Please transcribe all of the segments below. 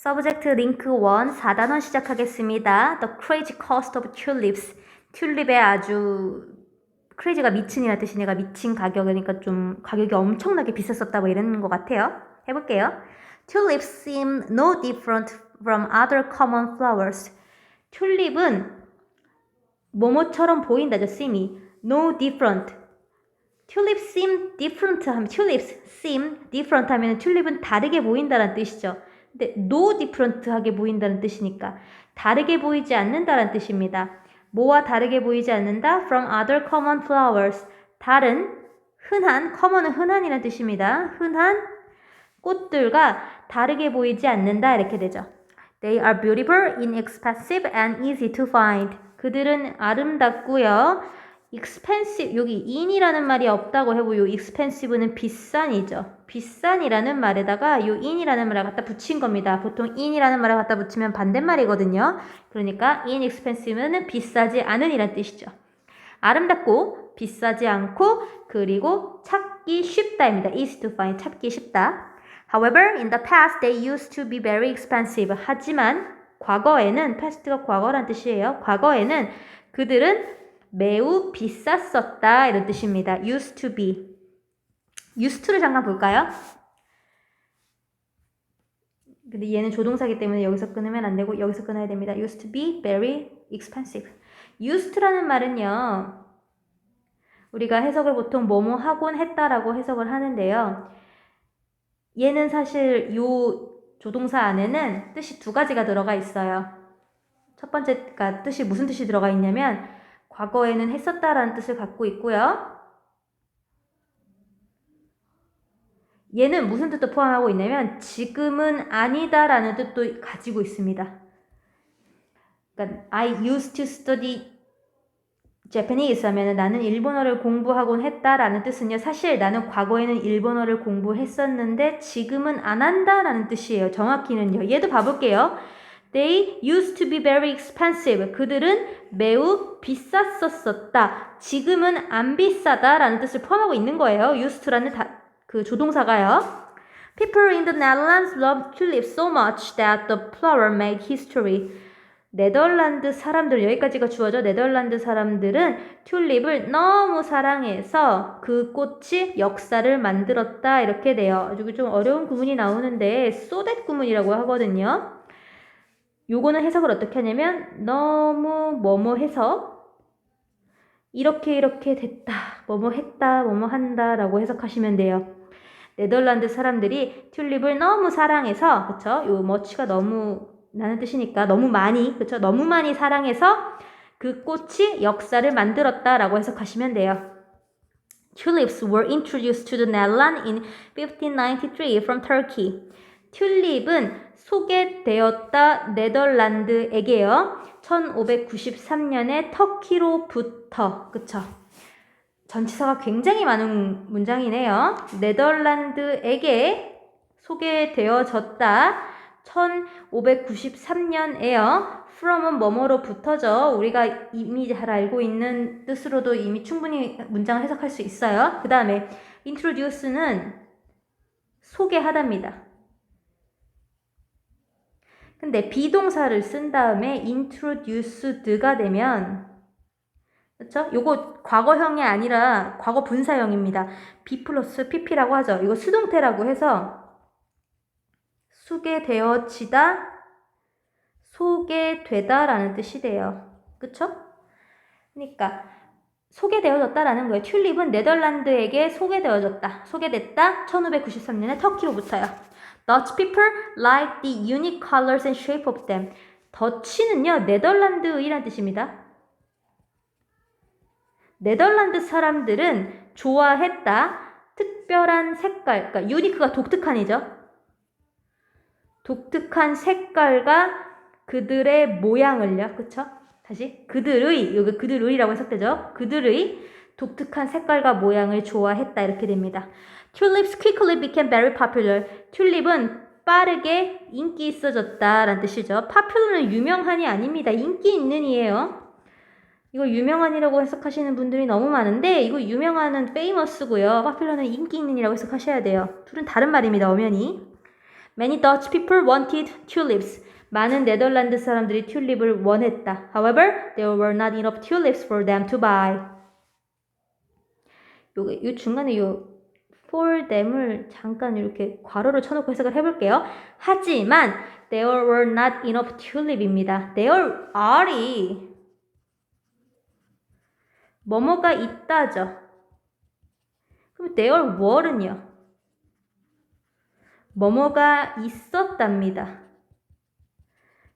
Subject link 1 4단원 시작하겠습니다. The crazy cost of tulips. 튤립의 아주 crazy가 미친이라는 뜻이니까 미친 가격이니까 좀 가격이 엄청나게 비쌌었다 뭐 이런 것 같아요. 해볼게요. Tulips seem no different from other common flowers. 튤립은 뭐뭐처럼 보인다죠, seem이. No different. Tulips seem different 하면 tulips seem different 하면 튤립은 다르게 보인다는 뜻이죠. 근데 no different 하게 보인다는 뜻이니까 다르게 보이지 않는다는 뜻입니다. 뭐와 다르게 보이지 않는다? From other common flowers. 다른 흔한 common은 흔한이라는 뜻입니다. 흔한 꽃들과 다르게 보이지 않는다 이렇게 되죠. They are beautiful, inexpensive, and easy to find. 그들은 아름답고요. Expensive 여기 in이라는 말이 없다고 해보요. expensive는 비싼이죠. 비싼이라는 말에다가 요 in이라는 말을 갖다 붙인 겁니다. 보통 in이라는 말을 갖다 붙이면 반대말이거든요. 그러니까 inexpensive는 비싸지 않은이란 뜻이죠. 아름답고 비싸지 않고 그리고 찾기 쉽다입니다. easy to find 찾기 쉽다. However, in the past they used to be very expensive. 하지만 과거에는 past가 과거란 뜻이에요. 과거에는 그들은 매우 비쌌었다 이런 뜻입니다. used to be. used to를 잠깐 볼까요? 근데 얘는 조동사기 때문에 여기서 끊으면 안 되고 여기서 끊어야 됩니다. used to be very expensive. used to라는 말은요. 우리가 해석을 보통 뭐뭐 하곤 했다라고 해석을 하는데요. 얘는 사실 요 조동사 안에는 뜻이 두 가지가 들어가 있어요. 첫 번째가 뜻이 무슨 뜻이 들어가 있냐면 과거에는 했었다라는 뜻을 갖고 있고요. 얘는 무슨 뜻도 포함하고 있냐면 지금은 아니다라는 뜻도 가지고 있습니다. 그러니까 I used to study Japanese 하면 나는 일본어를 공부하곤 했다라는 뜻은요. 사실 나는 과거에는 일본어를 공부했었는데 지금은 안 한다라는 뜻이에요. 정확히는요. 얘도 봐볼게요. They used to be very expensive. 그들은 매우 비쌌었었다. 지금은 안 비싸다라는 뜻을 포함하고 있는 거예요. used to라는 다, 그 조동사가요. People in the Netherlands love tulips so much that the flower made history. 네덜란드 사람들 여기까지가 주어져 네덜란드 사람들은 튤립을 너무 사랑해서 그 꽃이 역사를 만들었다 이렇게 돼요. 아주 좀 어려운 구문이 나오는데 소댓 구문이라고 하거든요. 요거는 해석을 어떻게 하냐면 너무 뭐뭐 해서 이렇게 이렇게 됐다 뭐뭐 했다 뭐뭐 한다 라고 해석하시면 돼요. 네덜란드 사람들이 튤립을 너무 사랑해서 그쵸? 요 머치가 너무 라는 뜻이니까 너무 많이 그쵸? 너무 많이 사랑해서 그 꽃이 역사를 만들었다 라고 해석하시면 돼요. Tulips were introduced to the Netherlands in 1593 from Turkey. 튤립은 소개되었다 네덜란드에게요. 1593년에 터키로부터 그쵸? 전치사가 굉장히 많은 문장이네요. 네덜란드에게 소개되어졌다. 1593년에요. from은 뭐뭐로부터죠. 우리가 이미 잘 알고 있는 뜻으로도 이미 충분히 문장을 해석할 수 있어요. 그 다음에 introduce는 소개하답니다. 근데 비동사를 쓴 다음에 introduced가 되면 그렇죠? 요거 과거형이 아니라 과거 분사형입니다. be 플러스 pp라고 하죠. 이거 수동태라고 해서 소개되어지다, 소개되다라는 뜻이 돼요. 그쵸? 그러니까 소개되어졌다라는 거예요. 튤립은 네덜란드에게 소개되어졌다, 소개됐다. 1593년에 터키로부터요. Dutch people like the unique colors and shape of them. 더치는요, 네덜란드의란 뜻입니다. 네덜란드 사람들은 좋아했다. 특별한 색깔, 그러니까 유니크가 독특한이죠. 독특한 색깔과 그들의 모양을요. 그쵸? 다시 그들의 여기 그들의라고 해석되죠. 그들의 독특한 색깔과 모양을 좋아했다 이렇게 됩니다. Tulips quickly became very popular. 튤립은 빠르게 인기 있어졌다라는 뜻이죠. popular는 유명한이 아닙니다. 인기 있는이에요. 이거 유명한이라고 해석하시는 분들이 너무 많은데 이거 유명한은 famous고요. popular는 인기 있는이라고 해석하셔야 돼요. 둘은 다른 말입니다. 엄연히. Many Dutch people wanted tulips. 많은 네덜란드 사람들이 튤립을 원했다. However, there were not enough tulips for them to buy. 요, 요 중간에 요 for them을 잠깐 이렇게 괄호를 쳐놓고 해석을 해볼게요. 하지만 there were not enough tulip입니다. there are이 뭐뭐가 있다죠. 그럼 there were는요? 뭐뭐가 있었답니다.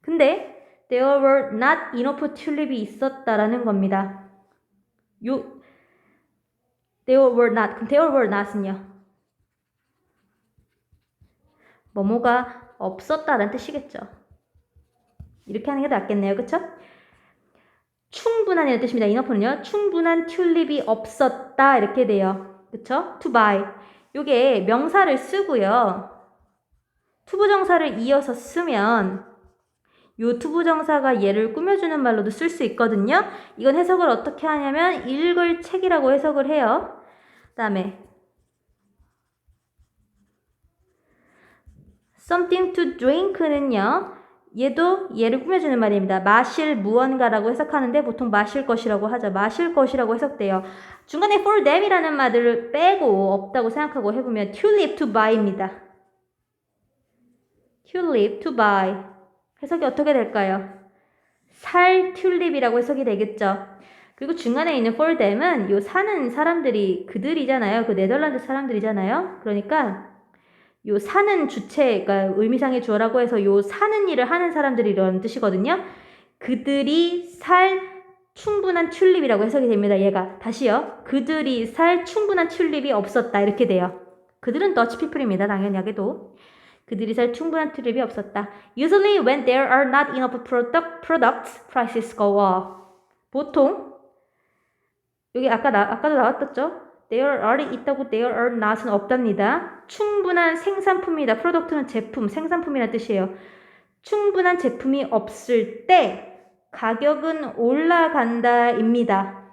근데 there were not enough tulip이 있었다라는 겁니다. 요 there were not there were not은요? 뭐뭐가 없었다라는 뜻이겠죠. 이렇게 하는 게 낫겠네요. 그쵸? 충분한이라는 뜻입니다. enough는요. 충분한 튤립이 없었다 이렇게 돼요. 그쵸? to buy. 요게 명사를 쓰고요. 투부정사를 이어서 쓰면 요 투부 정사가 얘를 꾸며주는 말로도 쓸 수 있거든요. 이건 해석을 어떻게 하냐면 읽을 책이라고 해석을 해요. 그 다음에 something to drink는요. 얘도 얘를 꾸며주는 말입니다. 마실 무언가라고 해석하는데 보통 마실 것이라고 하죠. 마실 것이라고 해석돼요. 중간에 for them이라는 말을 빼고 없다고 생각하고 해보면 tulip to buy입니다. tulip to buy. 해석이 어떻게 될까요? 살 튤립이라고 해석이 되겠죠. 그리고 중간에 있는 them은 요 사는 사람들이 그들이잖아요. 그 네덜란드 사람들이잖아요. 그러니까 요 사는 주체, 그러니까 의미상의 주어라고 해서 요 사는 일을 하는 사람들이라는 뜻이거든요. 그들이 살 충분한 튤립이라고 해석이 됩니다. 얘가 다시요. 그들이 살 충분한 튤립이 없었다 이렇게 돼요. 그들은 더치 피플입니다. 당연하게도. 그들이 살 충분한 튤립이 없었다. Usually when there are not enough product, products, prices go up. 보통 여기 아까 나, 아까도 나왔었죠? There are이 있다고 there are not은 없답니다. 충분한 생산품이다. 프로덕트는 제품, 생산품이라는 뜻이에요. 충분한 제품이 없을 때 가격은 올라간다입니다.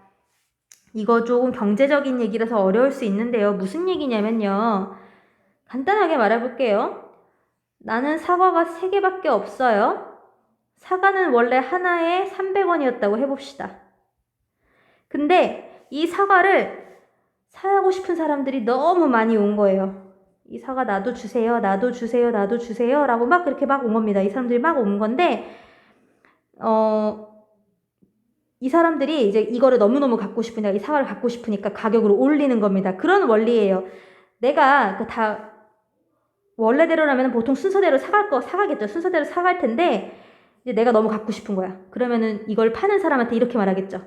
이거 조금 경제적인 얘기라서 어려울 수 있는데요. 무슨 얘기냐면요. 간단하게 말해볼게요. 나는 사과가 3개밖에 없어요. 사과는 원래 하나에 300원이었다고 해봅시다. 근데 이 사과를 사고 싶은 사람들이 너무 많이 온 거예요. 이 사과 나도 주세요, 나도 주세요, 나도 주세요. 라고 막 그렇게 막 온 겁니다. 이 사람들이 막 온 건데, 어, 이 사람들이 이제 이거를 너무너무 갖고 싶으니까, 이 사과를 갖고 싶으니까 가격을 올리는 겁니다. 그런 원리예요. 내가 그 다, 원래대로라면 보통 순서대로 사갈 거 사가겠죠. 순서대로 사갈 텐데, 이제 내가 너무 갖고 싶은 거야. 그러면은 이걸 파는 사람한테 이렇게 말하겠죠.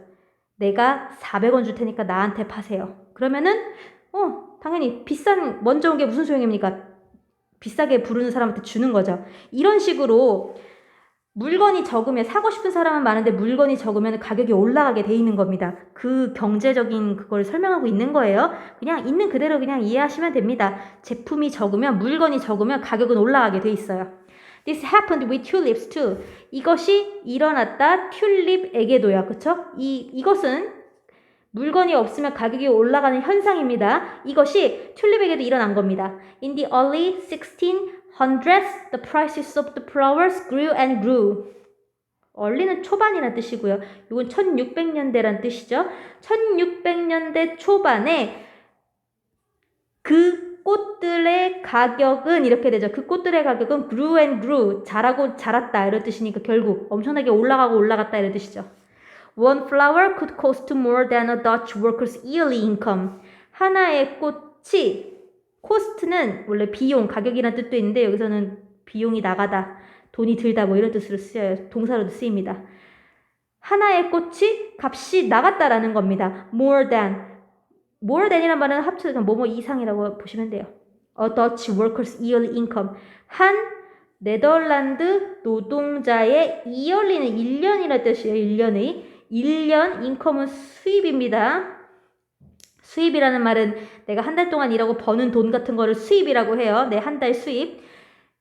내가 400원 줄 테니까 나한테 파세요. 그러면은 어 당연히 비싼 먼저 온 게 무슨 소용입니까? 비싸게 부르는 사람한테 주는 거죠. 이런 식으로 물건이 적으면 사고 싶은 사람은 많은데 물건이 적으면 가격이 올라가게 돼 있는 겁니다. 그 경제적인 그걸 설명하고 있는 거예요. 그냥 있는 그대로 그냥 이해하시면 됩니다. 제품이 적으면 물건이 적으면 가격은 올라가게 돼 있어요. This happened with tulips too. 이것이 일어났다 튤립에게도요. 그쵸? 이, 이것은 물건이 없으면 가격이 올라가는 현상입니다. 이것이 튤립에게도 일어난 겁니다. In the early 1600s, the prices of the flowers grew and grew. early는 초반이라는 뜻이고요. 이건 1600년대란 뜻이죠. 1600년대 초반에 그 꽃들의 가격은 이렇게 되죠. 그 꽃들의 가격은 grew and grew. 자라고 자랐다. 이런 뜻이니까 결국 엄청나게 올라가고 올라갔다. 이런 뜻이죠. One flower could cost more than a Dutch worker's yearly income. 하나의 꽃이 코스트는 원래 비용, 가격이라는 뜻도 있는데 여기서는 비용이 나가다, 돈이 들다 뭐 이런 뜻으로 쓰여요. 동사로도 쓰입니다. 하나의 꽃이 값이 나갔다라는 겁니다. more than. more than이란 말은 합쳐서 뭐뭐 이상이라고 보시면 돼요. A Dutch worker's yearly income. 한 네덜란드 노동자의 yearly는 1년이라는 뜻이에요. 1년의. 1년 인컴은 수입입니다. 수입이라는 말은 내가 한 달 동안 일하고 버는 돈 같은 거를 수입이라고 해요. 내 한 달 수입.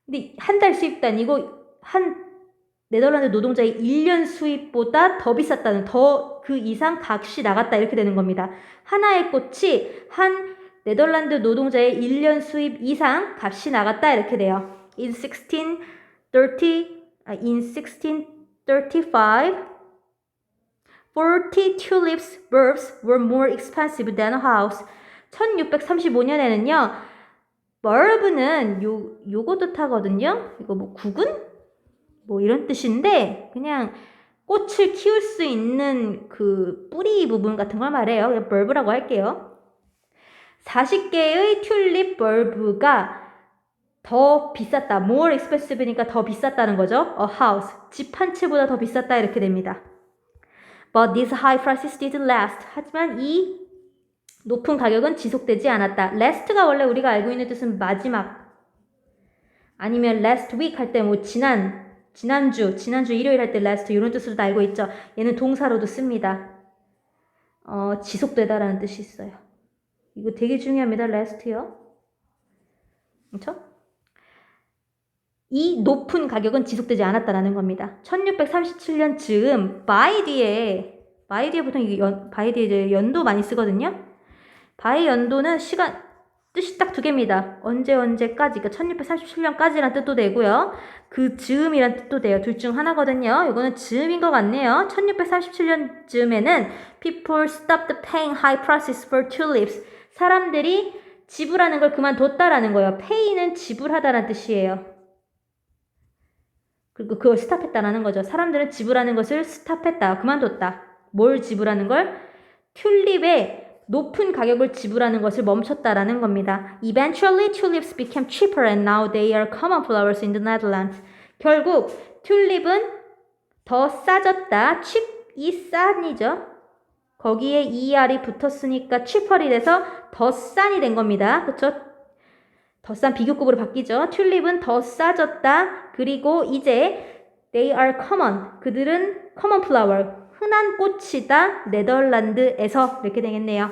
근데 한 달 수입도 아니고 한 네덜란드 노동자의 1년 수입보다 더 비쌌다는 더 그 이상 값이 나갔다 이렇게 되는 겁니다. 하나의 꽃이 한 네덜란드 노동자의 1년 수입 이상 값이 나갔다 이렇게 돼요. in 1630 uh, in 1635 40 tulips bulbs were more expensive than a house. 1635년에는요. bulb는 요 요거 뜻하거든요. 이거 뭐 국은 뭐 이런 뜻인데 그냥 꽃을 키울 수 있는 그 뿌리 부분 같은 걸 말해요. 그냥 bulb라고 할게요. 40개의 튤립 벌브가 더 비쌌다. more expensive니까 더 비쌌다는 거죠. a house. 집 한 채보다 더 비쌌다 이렇게 됩니다. But these high prices didn't last. 하지만 이 높은 가격은 지속되지 않았다. last가 원래 우리가 알고 있는 뜻은 마지막 아니면 last week 할 때 뭐 지난 지난주 지난주 일요일 할 때 last 이런 뜻으로도 알고 있죠. 얘는 동사로도 씁니다. 어, 지속되다라는 뜻이 있어요. 이거 되게 중요합니다. last요. 그렇죠? 이 높은 가격은 지속되지 않았다라는 겁니다. 1637년 즈음 바이 뒤에 바이 뒤에 보통 이게 연, 바이 뒤에 이제 연도 많이 쓰거든요. 바이 연도는 시간 뜻이 딱 두 개입니다. 언제 언제까지 그러니까 1637년까지란 뜻도 되고요. 그 즈음이란 뜻도 돼요. 둘 중 하나거든요. 이거는 즈음인 것 같네요. 1637년 즈음에는 people stopped paying high prices for tulips. 사람들이 지불하는 걸 그만뒀다라는 거예요. pay는 지불하다라는 뜻이에요. 그걸 스탑했다라는 거죠. 사람들은 지불하는 것을 스탑했다, 그만뒀다. 뭘 지불하는 걸? 튤립의 높은 가격을 지불하는 것을 멈췄다라는 겁니다. Eventually, tulips became cheaper and now they are common flowers in the Netherlands. 결국 튤립은 더 싸졌다. cheap이 싼이죠. 거기에 er이 붙었으니까 cheaper이 돼서 더 싼이 된 겁니다. 그쵸? 더 싼 비교급으로 바뀌죠. 튤립은 더 싸졌다. 그리고 이제 they are common. 그들은 common flower. 흔한 꽃이다. 네덜란드에서 이렇게 되겠네요.